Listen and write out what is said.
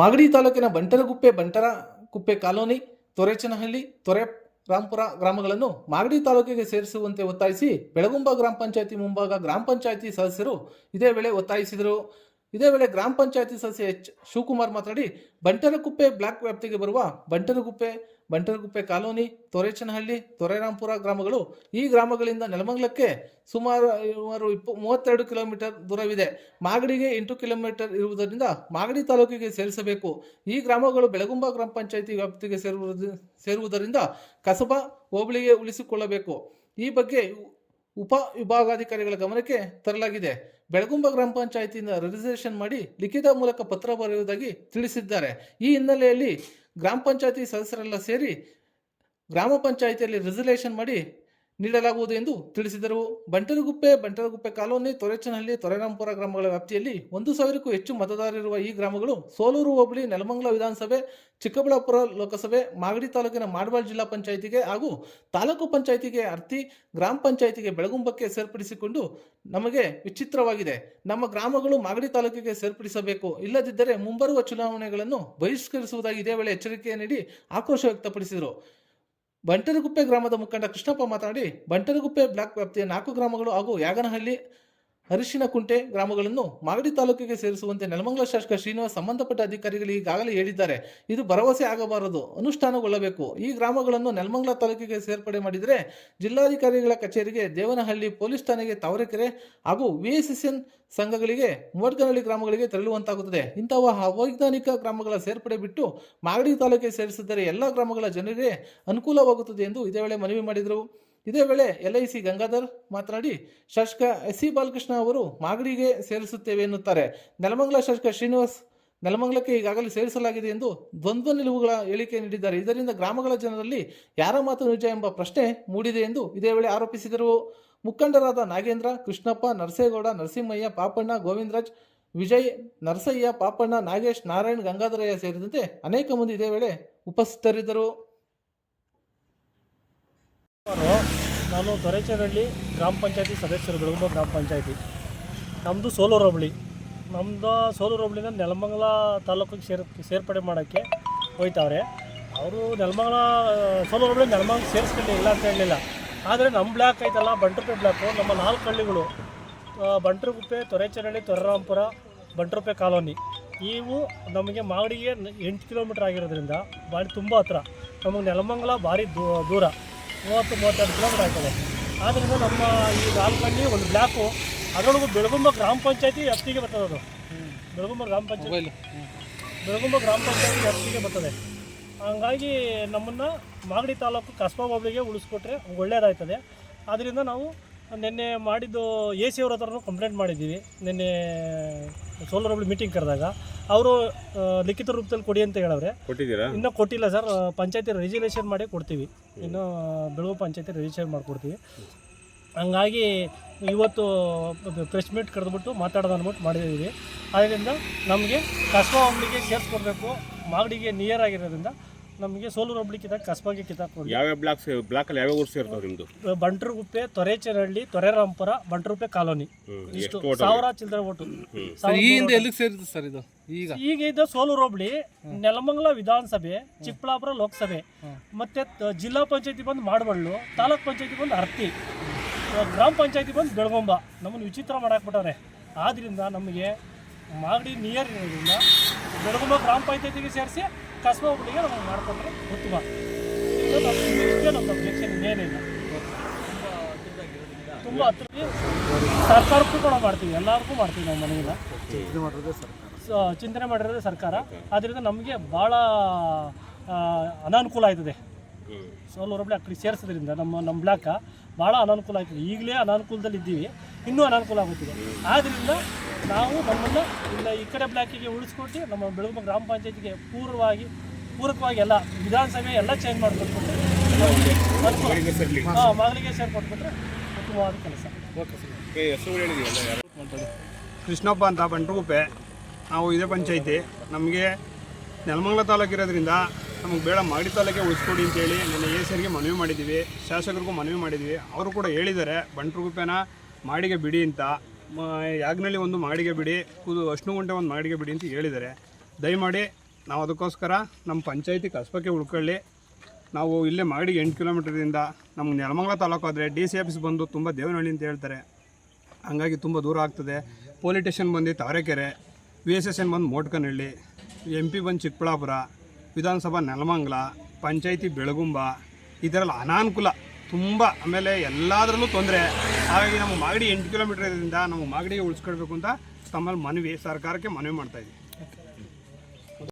ಮಾಗಡಿ ತಾಲೂಕಿನ ಬಂಟರಗುಪ್ಪೆ ಬಂಟರ ಕುಪ್ಪೆ ಕಾಲೋನಿ, ತೊರೆಚನಹಳ್ಳಿ, ತೊರೆ ರಾಂಪುರ ಗ್ರಾಮಗಳನ್ನು ಮಾಗಡಿ ತಾಲೂಕಿಗೆ ಸೇರಿಸುವಂತೆ ಒತ್ತಾಯಿಸಿ ಬೆಳಗುಂಬ ಗ್ರಾಮ ಪಂಚಾಯತಿ ಮುಂಭಾಗ ಗ್ರಾಮ ಪಂಚಾಯತಿ ಸದಸ್ಯರು ಇದೇ ವೇಳೆ ಒತ್ತಾಯಿಸಿದರು. ಇದೇ ವೇಳೆ ಗ್ರಾಮ ಪಂಚಾಯತಿ ಸದಸ್ಯ ಎಚ್ ಶಿವಕುಮಾರ್ ಮಾತನಾಡಿ ಬಂಟರಕುಪ್ಪೆ ಬ್ಲಾಕ್ ವ್ಯಾಪ್ತಿಗೆ ಬರುವ ಬಂಟರಗುಪ್ಪೆ ಬಂಟರಗುಪ್ಪೆ ಕಾಲೋನಿ, ತೊರೆಚನಹಳ್ಳಿ, ತೊರೆರಾಂಪುರ ಗ್ರಾಮಗಳು ಈ ಗ್ರಾಮಗಳಿಂದ ನೆಲಮಂಗಲಕ್ಕೆ ಸುಮಾರು ಸುಮಾರು ಇಪ್ಪ ಮೂವತ್ತೆರಡು ಕಿಲೋಮೀಟರ್ ದೂರವಿದೆ. ಮಾಗಡಿಗೆ ಎಂಟು ಕಿಲೋಮೀಟರ್ ಇರುವುದರಿಂದ ಮಾಗಡಿ ತಾಲೂಕಿಗೆ ಸೇರಿಸಬೇಕು. ಈ ಗ್ರಾಮಗಳು ಬೆಳಗುಂಬ ಗ್ರಾಮ ಪಂಚಾಯಿತಿ ವ್ಯಾಪ್ತಿಗೆ ಸೇರುವುದು, ಸೇರುವುದರಿಂದ ಕಸಬಾ ಹೋಬಳಿಗೆ ಉಳಿಸಿಕೊಳ್ಳಬೇಕು. ಈ ಬಗ್ಗೆ ಉಪ ವಿಭಾಗಾಧಿಕಾರಿಗಳ ಗಮನಕ್ಕೆ ತರಲಾಗಿದೆ. ಬೆಳಗುಂಬ ಗ್ರಾಮ ಪಂಚಾಯಿತಿಯಿಂದ ರಿಜಿಸ್ಟ್ರೇಷನ್ ಮಾಡಿ ಲಿಖಿತ ಮೂಲಕ ಪತ್ರ ಬರೆಯುವುದಾಗಿ ತಿಳಿಸಿದ್ದಾರೆ. ಈ ಹಿನ್ನೆಲೆಯಲ್ಲಿ ಗ್ರಾಮ ಪಂಚಾಯತಿ ಸದಸ್ಯರೆಲ್ಲ ಸೇರಿ ಗ್ರಾಮ ಪಂಚಾಯಿತಿಯಲ್ಲಿ ರೆಸಲ್ಯೂಷನ್ ಮಾಡಿ ನೀಡಲಾಗುವುದು ಎಂದು ತಿಳಿಸಿದರು. ಬಂಟರಗುಪ್ಪೆ ಬಂಟರಗುಪ್ಪೆ ಕಾಲೋನಿ, ತೊರೆಚನಹಳ್ಳಿ, ತೊರೆರಾಂಪುರ ಗ್ರಾಮಗಳ ವ್ಯಾಪ್ತಿಯಲ್ಲಿ ಒಂದು ಸಾವಿರಕ್ಕೂ ಹೆಚ್ಚು ಮತದಾರರಿರುವ ಈ ಗ್ರಾಮಗಳು ಸೋಲೂರು ಹೋಬಳಿ, ನೆಲಮಂಗಲ ವಿಧಾನಸಭೆ, ಚಿಕ್ಕಬಳ್ಳಾಪುರ ಲೋಕಸಭೆ, ಮಾಗಡಿ ತಾಲೂಕಿನ ಮಾಡಬಾಳ್ ಜಿಲ್ಲಾ ಪಂಚಾಯಿತಿಗೆ ಹಾಗೂ ತಾಲೂಕು ಪಂಚಾಯಿತಿಗೆ ಅರ್ತಿ, ಗ್ರಾಮ ಪಂಚಾಯಿತಿಗೆ ಬೆಳಗುಂಬಕ್ಕೆ ಸೇರ್ಪಡಿಸಿಕೊಂಡು ನಮಗೆ ವಿಚಿತ್ರವಾಗಿದೆ. ನಮ್ಮ ಗ್ರಾಮಗಳು ಮಾಗಡಿ ತಾಲೂಕಿಗೆ ಸೇರ್ಪಡಿಸಬೇಕು. ಇಲ್ಲದಿದ್ದರೆ ಮುಂಬರುವ ಚುನಾವಣೆಗಳನ್ನು ಬಹಿಷ್ಕರಿಸುವುದಾಗಿ ಇದೇ ವೇಳೆ ಎಚ್ಚರಿಕೆ ನೀಡಿ ಆಕ್ರೋಶ ವ್ಯಕ್ತಪಡಿಸಿದರು. ಬಂಟರಗುಪ್ಪೆ ಗ್ರಾಮದ ಮುಖಂಡ ಕೃಷ್ಣಪ್ಪ ಮಾತನಾಡಿ ಬಂಟರಗುಪ್ಪೆ ಬ್ಲಾಕ್ ವ್ಯಾಪ್ತಿಯ ನಾಲ್ಕು ಗ್ರಾಮಗಳು ಹಾಗೂ ಯಾಗನಹಳ್ಳಿ ಅರಿಶಿನಕುಂಟೆ ಗ್ರಾಮಗಳನ್ನು ಮಾಗಡಿ ತಾಲೂಕಿಗೆ ಸೇರಿಸುವಂತೆ ನೆಲಮಂಗಲ ಶಾಸಕ ಶ್ರೀನಿವಾಸ್ ಸಂಬಂಧಪಟ್ಟ ಅಧಿಕಾರಿಗಳು ಈಗಾಗಲೇ ಹೇಳಿದ್ದಾರೆ. ಇದು ಭರವಸೆ ಆಗಬಾರದು. ಅನುಷ್ಠಾನಗೊಳ್ಳಬೇಕು. ಈ ಗ್ರಾಮಗಳನ್ನು ನೆಲಮಂಗಲ ತಾಲೂಕಿಗೆ ಸೇರ್ಪಡೆ ಮಾಡಿದರೆ ಜಿಲ್ಲಾಧಿಕಾರಿಗಳ ಕಚೇರಿಗೆ ದೇವನಹಳ್ಳಿ ಪೊಲೀಸ್ ಠಾಣೆಗೆ ತಾವರೆಕೆರೆ ಹಾಗೂ ವಿಎಸ್ಎಸ್ಎನ್ ಸಂಘಗಳಿಗೆ ಮೋಡ್ಗನಹಳ್ಳಿ ಗ್ರಾಮಗಳಿಗೆ ತೆರಳುವಂತಾಗುತ್ತದೆ. ಇಂತಹ ಅವೈಜ್ಞಾನಿಕ ಗ್ರಾಮಗಳ ಸೇರ್ಪಡೆ ಬಿಟ್ಟು ಮಾಗಡಿ ತಾಲೂಕಿಗೆ ಸೇರಿಸಿದರೆ ಎಲ್ಲ ಗ್ರಾಮಗಳ ಜನರಿಗೆ ಅನುಕೂಲವಾಗುತ್ತದೆ ಎಂದು ಇದೇ ವೇಳೆ ಮನವಿ ಮಾಡಿದರು. ಇದೇ ವೇಳೆ ಎಲ್ ಐ ಸಿ ಗಂಗಾಧರ್ ಮಾತನಾಡಿ ಶಾಸಕ ಎಸ್ ಸಿ ಬಾಲಕೃಷ್ಣ ಅವರು ಮಾಗಡಿಗೆ ಸೇರಿಸುತ್ತೇವೆ ಎನ್ನುತ್ತಾರೆ. ನೆಲಮಂಗಲ ಶಾಸಕ ಶ್ರೀನಿವಾಸ್ ನೆಲಮಂಗಲಕ್ಕೆ ಈಗಾಗಲೇ ಸೇರಿಸಲಾಗಿದೆ ಎಂದು ದ್ವಂದ್ವ ನಿಲುವುಗಳ ಹೇಳಿಕೆ ನೀಡಿದ್ದಾರೆ. ಇದರಿಂದ ಗ್ರಾಮಗಳ ಜನರಲ್ಲಿ ಯಾರ ಮಾತು ನಿಜ ಎಂಬ ಪ್ರಶ್ನೆ ಮೂಡಿದೆ ಎಂದು ಇದೇ ವೇಳೆ ಆರೋಪಿಸಿದರು. ಮುಖಂಡರಾದ ನಾಗೇಂದ್ರ, ಕೃಷ್ಣಪ್ಪ, ನರಸೇಗೌಡ, ನರಸಿಂಹಯ್ಯ, ಪಾಪಣ್ಣ, ಗೋವಿಂದರಾಜ್, ವಿಜಯ್, ನರಸಯ್ಯ, ಪಾಪಣ್ಣ, ನಾಗೇಶ್, ನಾರಾಯಣ್, ಗಂಗಾಧರಯ್ಯ ಸೇರಿದಂತೆ ಅನೇಕ ಮಂದಿ ಇದೇ ವೇಳೆ ಉಪಸ್ಥಿತರಿದ್ದರು. ನಾನು ದೊರೆಚನಹಳ್ಳಿ ಗ್ರಾಮ ಪಂಚಾಯತಿ ಸದಸ್ಯರು ಬೆಳಗುಂಬ ಗ್ರಾಮ ಪಂಚಾಯತಿ. ನಮ್ಮದು ಸೋಲೂರು ಹೋಬಳಿ. ನಮ್ಮದು ಸೋಲೂರು ಹೋಬಳಿನ ನೆಲಮಂಗಲ ತಾಲೂಕಿಗೆ ಸೇರ್, ಸೇರ್ಪಡೆ ಮಾಡೋಕ್ಕೆ ಹೋಯ್ತವ್ರೆ. ಅವರು ನೆಲಮಂಗಲ, ಸೋಲೂರು ಹೋಬಳಿ ನೆಲಮಂಗಲ ಸೇರಿಸ್ಕೊಳ್ಳಿ ಇಲ್ಲ ಅಂತ ಹೇಳಲಿಲ್ಲ. ಆದರೆ ನಮ್ಮ ಬ್ಲ್ಯಾಕ್ ಐತಲ್ಲ, ಬಂಟ್ರಪೆ ಬ್ಲ್ಯಾಕು ನಮ್ಮ ನಾಲ್ಕು ಹಳ್ಳಿಗಳು ಬಂಟ್ರಗುಪ್ಪೆ ತೊರೆಚನಹಳ್ಳಿ ತೊರರಾಂಪುರ ಬಂಟ್ರಪೆ ಕಾಲೋನಿ. ಇವು ನಮಗೆ ಮಾಗಡಿಗೆ ಎಂಟು ಕಿಲೋಮೀಟ್ರ್ ಆಗಿರೋದ್ರಿಂದ ಭಾಳ ತುಂಬ ಹತ್ರ. ನಮಗೆ ನೆಲಮಂಗಲ ಭಾರಿ ದೂರ. ಮೂವತ್ತು ಮೂವತ್ತೆರಡು ಕಿಲೋಮೀಟರ್ ಆಗ್ತದೆ ಆದ್ದರಿಂದ ನಮ್ಮ ಈ ನಾಲ್ಕಲ್ಲಿ ಒಂದು ಬ್ಲ್ಯಾಕು ಅದರೊಳಗೂ ಬೆಳಗುಂಬ ಗ್ರಾಮ ಪಂಚಾಯತಿ ಎಫ್ಟಿಗೆ ಬರ್ತದೆ ಅದು. ಬೆಳಗುಂಬ ಗ್ರಾಮ ಪಂಚಾಯತಿ. ಬೆಳಗುಂಬ ಗ್ರಾಮ ಪಂಚಾಯತಿ ಎಫ್ಟಿಗೆ ಬರ್ತದೆ. ಹಂಗಾಗಿ ನಮ್ಮನ್ನು ಮಾಗಡಿ ತಾಲೂಕು ಕಸ್ಬಾ ಹೋಬಳಿಗೆ ಉಳಿಸ್ಕೊಟ್ರೆ ಒಳ್ಳೆಯದಾಯ್ತದೆ ಆದ್ದರಿಂದ ನಾವು ನಿನ್ನೆ ಮಾಡಿದ್ದು ಎ ಸಿ ಅವ್ರ ಹತ್ರನೂ ಕಂಪ್ಲೇಂಟ್ ಮಾಡಿದ್ದೀವಿ. ನಿನ್ನೆ ಸೋಲಾರ್ ಹೋಬಳಿ ಮೀಟಿಂಗ್ ಕರೆದಾಗ ಅವರು ಲಿಖಿತ ರೂಪದಲ್ಲಿ ಕೊಡಿ ಅಂತ ಹೇಳವ್ರೆ. ಕೊಟ್ಟಿದ್ದೀರಾ? ಇನ್ನೂ ಕೊಟ್ಟಿಲ್ಲ ಸರ್ ಪಂಚಾಯತಿ ರಿಜಿಸ್ಟ್ರೇಷನ್ ಮಾಡಿ ಕೊಡ್ತೀವಿ. ಇನ್ನು ಬೆಳಗು ಪಂಚಾಯತಿ ರಿಜಿಸ್ಟ್ರೇಷನ್ ಮಾಡಿಕೊಡ್ತೀವಿ ಹಂಗಾಗಿ ಇವತ್ತು ಪ್ರೆಸ್ ಮೀಟ್ ಕರೆದ್ಬಿಟ್ಟು ಮಾತಾಡೋದು ಅಂದ್ಬಿಟ್ಟು ಮಾಡಿದ್ದೀವಿ ಅದರಿಂದ ನಮಗೆ ಕಸ್ಬಾ ಹೋಬಳಿಗೆ ಸೇರಿಸ್ಕೊಡ್ಬೇಕು. ಮಾಗಡಿಗೆ ನಿಯರ್ ಆಗಿರೋದ್ರಿಂದ ನಮಗೆ ಸೋಲೂರು ಹೋಬಳಿ ಕಸ್ಬಾಗಿ ಕಸ್ಬಾಗೆ ಕಿತ್ತಾಕ್ ಯಾವ್ಯಾವ ಬ್ಲಾಕ್ ಬ್ಲಾಕಲ್ಲಿ ಯಾವ್ಯಾವ ಊರು ಸೇರ್ತಾವೆ ನಿಮ್ಮದು ಬಂಟ್ರುಗುಪ್ಪೆ ತೊರೆಚನಹಳ್ಳಿ ತೊರೆರಾಂಪುರ ಬಂಟ್ರಗುಪ್ಪೆ ಕಾಲೋನಿ. ಇಷ್ಟು. ಸಾವಿರ ಚಿಲ್ಲರೆ ಓಟು. ಸರ್ ಈ ಹಿಂದೆ ಎಲ್ಲಿಗೆ ಸೇರಿದೆ ಸರ್ ಇದು? ಈಗ? ಈಗ ಇದು ಸೋಲೂರು ಹೋಬಳಿ ನೆಲಮಂಗಲ ವಿಧಾನಸಭೆ ಚಿಕ್ಕಬಳ್ಳಾಪುರ ಲೋಕಸಭೆ ಮತ್ತೆ ತ- ಜಿಲ್ಲಾ ಪಂಚಾಯತಿ ಬಂದು ಮಾಡಬಳ್ಳು ತಾಲೂಕ್ ಪಂಚಾಯತಿ ಬಂದು ಅರ್ತಿ ಗ್ರಾಮ ಪಂಚಾಯತಿ ಬಂದು ಬೆಳಗೊಂಬ. ನಮ್ಮನ್ನು ವಿಚಿತ್ರ ಮಾಡಾಕ್ಬಿಟ್ಟವ್ರೆ. ಆದ್ರಿಂದ ನಮಗೆ ಮಾಗಡಿ ನಿಯರ್ ಇರೋದ್ರಿಂದ ಬೆಳಗೊಂಬ ಗ್ರಾಮ ಪಂಚಾಯತಿಗೆ ಸೇರಿಸಿ ಕಸ್ಬಾ ನಮಗೆ ಉತ್ತಮ ತುಂಬ ಸರ್ಕಾರಕ್ಕೂ ಕೂಡ ಮಾಡ್ತೀವಿ, ಎಲ್ಲರಿಗೂ ಮಾಡ್ತೀವಿ ನಮ್ಮ ಮನೆಯಿಂದ. ಸೊ ಚಿಂತನೆ ಮಾಡಿರೋದೇ ಸರ್ಕಾರ. ಆದ್ದರಿಂದ ನಮಗೆ ಭಾಳ ಅನಾನುಕೂಲ ಆಯ್ತದೆ. ಸೋಲೂರು ಬ್ಲಾಕ್ ಕಡೆ ಸೇರಿಸೋದ್ರಿಂದ ನಮ್ಮ ನಮ್ಮ ಬ್ಲಾಕ ಭಾಳ ಅನಾನುಕೂಲ ಆಯ್ತದೆ. ಈಗಲೇ ಅನಾನುಕೂಲದಲ್ಲಿ ಇದ್ದೀವಿ, ಇನ್ನೂ ಅನಾನುಕೂಲ ಆಗುತ್ತಿದೆ. ಆದ್ದರಿಂದ ನಾವು ನಮ್ಮನ್ನು ಇಲ್ಲ ಈ ಕಡೆ ಬ್ಲಾಕಿಗೆ ಉಳಿಸ್ಕೊಟ್ಟು ನಮ್ಮ ಬೆಳಗುಂಬ ಗ್ರಾಮ ಪಂಚಾಯತಿಗೆ ಪೂರ್ವವಾಗಿ ಪೂರಕವಾಗಿ ಎಲ್ಲ ವಿಧಾನಸಭೆ ಎಲ್ಲ ಚೇಂಜ್ ಮಾಡಿಕೊಟ್ಟು ಹಾಂ ಮಾಗಲಿಗೆ ಸೇರ್ಕೊಟ್ಬಿಟ್ರೆ ಉತ್ತಮವಾದ ಕೆಲಸ. ಹೆಸರು ಹೇಳಿದೀವಲ್ಲ ಯಾರು? ಕೃಷ್ಣಪ್ಪ ಅಂತ ಬಂಟ್ರುಗುಪ್ಪೆ. ನಾವು ಇದೇ ಪಂಚಾಯಿತಿ. ನಮಗೆ ನೆಲಮಂಗಲ ತಾಲೂಕು ಇರೋದ್ರಿಂದ ನಮಗೆ ಬೇಡ ಮಾಗಡಿ ತಾಲೂಕೆ ಉಳಿಸ್ಕೊಡಿ ಅಂತೇಳಿ ನನ್ನ ಎ ಸರ್ಗೆ ಮನವಿ ಮಾಡಿದ್ದೀವಿ. ಶಾಸಕರಿಗೂ ಮನವಿ ಮಾಡಿದ್ದೀವಿ. ಅವರು ಕೂಡ ಹೇಳಿದ್ದಾರೆ ಬಂಟ್ರುಗುಪ್ಪೆನ ಮಾಡಿಗೆ ಬಿಡಿ ಅಂತ. ಯಾಗ್ನಳ್ಳಿ ಒಂದು ಮಾಡಿಗೆ ಬಿಡಿ, ಕುದು ಗಂಟೆ ಒಂದು ಮಾಡಿಗೆ ಬಿಡಿ ಅಂತ ಹೇಳಿದ್ದಾರೆ. ದಯಮಾಡಿ ನಾವು ಅದಕ್ಕೋಸ್ಕರ ನಮ್ಮ ಪಂಚಾಯತಿ ಕಸ್ಬಕ್ಕೆ ಉಳ್ಕೊಳ್ಳಿ. ನಾವು ಇಲ್ಲೇ ಮಾಡಿಗೆ ಎಂಟು ಕಿಲೋಮೀಟ್ರಿಂದ ನಮ್ಗೆ ನೆಲಮಂಗಲ ತಾಲೂಕು ಆದರೆ ಡಿ ಸಿ ಆಫೀಸ್ ಬಂದು ತುಂಬ ದೇವನಹಳ್ಳಿ ಅಂತ ಹೇಳ್ತಾರೆ. ಹಾಗಾಗಿ ತುಂಬ ದೂರ ಆಗ್ತದೆ. ಪೊಲೀಸ್ ಸ್ಟೇಷನ್ ಬಂದು Tavarekere V S S N ಬಂದು ಮೋಟ್ಕನಹಳ್ಳಿ, ಎಂ ಪಿ ಬಂದು ಚಿಕ್ಕಬಳ್ಳಾಪುರ, ವಿಧಾನಸಭಾ ನೆಲಮಂಗಲ, ಪಂಚಾಯಿತಿ ಬೆಳಗುಂಬ ಇದರಲ್ಲಿ ಅನಾನುಕೂಲ ತುಂಬ. ಆಮೇಲೆ ಎಲ್ಲದರಲ್ಲೂ ತೊಂದರೆ. ಹಾಗಾಗಿ ನಮ್ಮ ಮಾಗಡಿ ಎಂಟು ಕಿಲೋಮೀಟರ್ ಇದರಿಂದ ನಾವು ಮಾಗಡಿಗೆ ಉಳಿಸ್ಕೊಳ್ಬೇಕು ಅಂತ ತಮ್ಮಲ್ಲಿ ಮನವಿ, ಸರ್ಕಾರಕ್ಕೆ ಮನವಿ ಮಾಡ್ತಾಯಿದ್ದೀವಿ